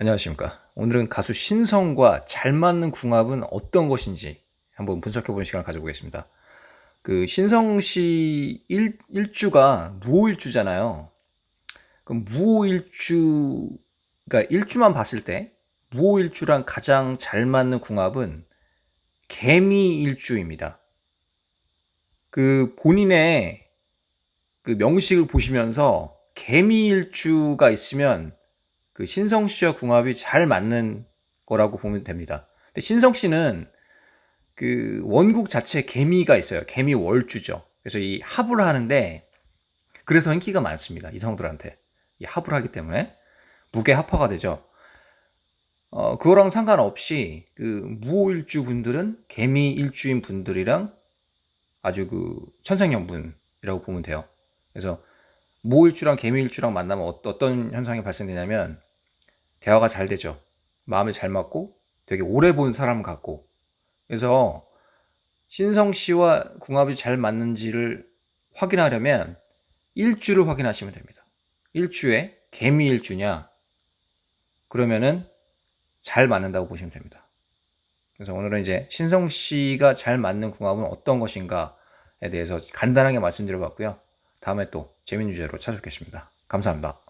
안녕하십니까. 오늘은 가수 신성과 잘 맞는 궁합은 어떤 것인지 한번 분석해 보는 시간을 가져보겠습니다. 그 신성 씨 일, 일주가 무오일주잖아요. 그럼 무오일주, 그러니까 일주만 봤을 때 무오일주랑 가장 잘 맞는 궁합은 개미일주입니다. 그 본인의 그 명식을 보시면서 개미일주가 있으면 그 신성 씨와 궁합이 잘 맞는 거라고 보면 됩니다. 근데 신성 씨는 그 원국 자체에 개미가 있어요. 개미 월주죠. 그래서 이 합을 하는데 그래서 인기가 많습니다. 이성들한테. 이 합을 하기 때문에 무게 합화가 되죠. 어, 그거랑 상관없이 그 무오일주 분들은 개미 일주인 분들이랑 아주 그 천생연분이라고 보면 돼요. 그래서 무오일주랑 개미일주랑 만나면 어떤 현상이 발생되냐면 대화가 잘 되죠. 마음이 잘 맞고 되게 오래 본 사람 같고. 그래서 신성 씨와 궁합이 잘 맞는지를 확인하려면 일주를 확인하시면 됩니다. 일주에 개미 일주냐? 그러면은 잘 맞는다고 보시면 됩니다. 그래서 오늘은 이제 신성 씨가 잘 맞는 궁합은 어떤 것인가에 대해서 간단하게 말씀드려 봤고요. 다음에 또 재밌는 주제로 찾아뵙겠습니다. 감사합니다.